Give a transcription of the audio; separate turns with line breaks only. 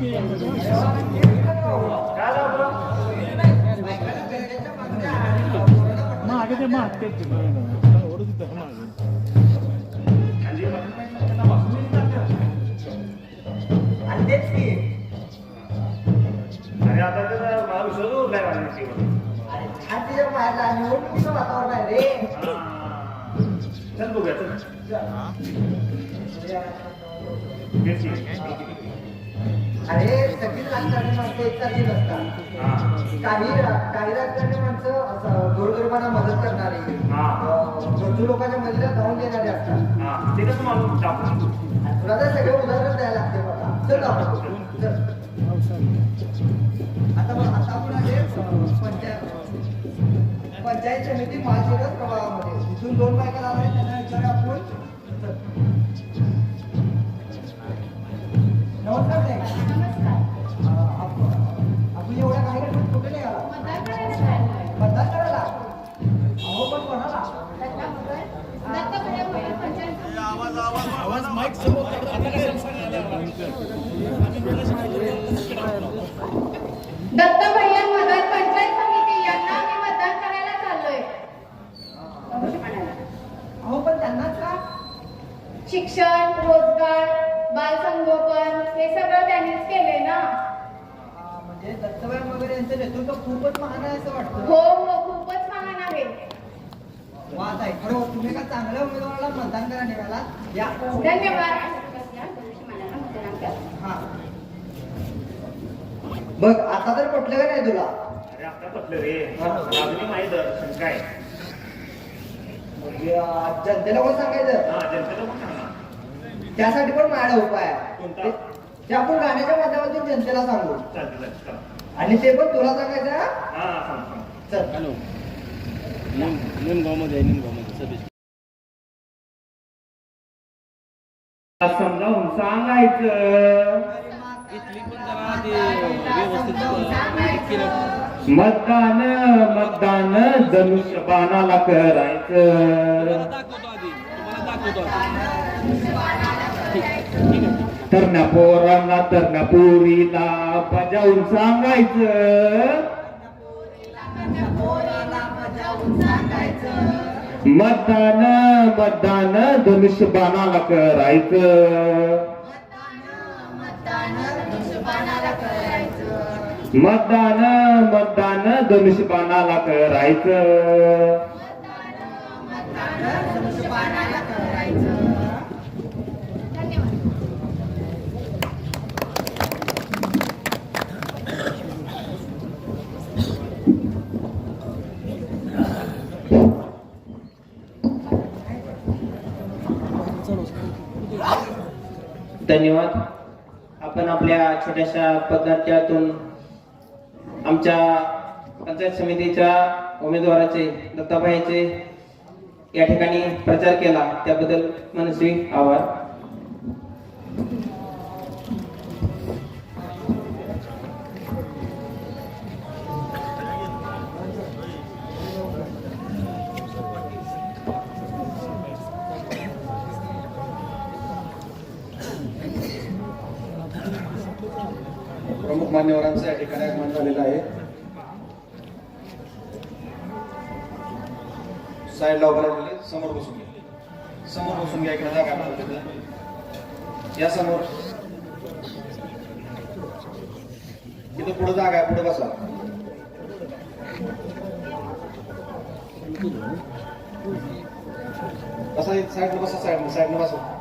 काय?
मागे ते मागते
अरे आता तर
तिच्या बाहेरला निवडणुकीचं वातावरण आहे रे.
चल बघूया.
अरे सगळीच राजकारणी माणसं एकसारखी नसतात. काही काही राजकारणी माणसं गोरगरिबांना मदत करणारी
हा.
गरजू लोकांच्या मदतीला धावून देणारे असतात.
ते कसं माणूस टाकू
आणि तुला तर सगळे उदाहरण द्यायला लागते बघा. चल आता आता आपण आले पंचायत. पंचायत समिती महाशिरस प्रभागामध्ये. इथून दोन बायका आहेत, त्यांना विचारूया आपण. नमस्कार आपण आपण एवढ्या काही गडबडीत कुठे नाही आला मतदान करायला अहो पण कोणाला?
आवाज माईक समोर. आता सांगायला?
दत्त भैया मदत पंचायत समिती यांना आम्ही मतदान करायला चाललोय
अहो पण त्यांनाच का
शिक्षण रोजगार बालसंगोपन हे सगळं त्यांनीच केले ना?
म्हणजे दत्तबाई वगैरे यांचं नेतृत्व खूपच महान आहे असं वाटतं.
हो हो खूपच महान आहे.
वाद आहे खरं तुम्ही का चांगल्या उमेदवाराला मतदान करा निघाला? या.
धन्यवाद.
हा. बघ आता तर पटलं का नाही तुला?
अरे आता पटलं रे. अजूनही माहीत शंका आहे
म्हणजे, जनतेला कोण सांगायचं?
हा जनतेला पण सांगा
त्यासाठी पण माझा उपाय आहे.
कोणता?
ते- आपण गाण्याच्या माध्यमातून जनतेला सांगू. आणि ते पण तुला सांगायचं हा?
हा सांग सांग
चल.
हॅलो. निमगावमध्ये
समजावून सांगायचं मतदान मतदान धनुष्यबाणाला करायचं.
दाखवतो आधी तुम्हाला दाखवतो आधी
पोरीला बजावून सांगायचं. मतदान मतदान धनुष्यबाणाला करायचं. मतदान मतदान धनुष्यबाणाला करायचं.
धन्यवाद. आपण आपल्या छोट्याशा पदार्थातून आमच्या पंचायत समितीच्या उमेदवाराचे दत्ताबाईचे या ठिकाणी प्रचार केला. त्याबद्दल मनस्वी आभार.
प्रमुख मान्यवरांचं या ठिकाणी आगमन झालेलं आहे. साईडला उभं राहिलेले समोर बसून घ्या. समोर बसून घ्या इकडे जागा आहे या समोर. इथं पुढे जागा आहे पुढे बसा. बसा साईडला बसा साईड साईडला बसा.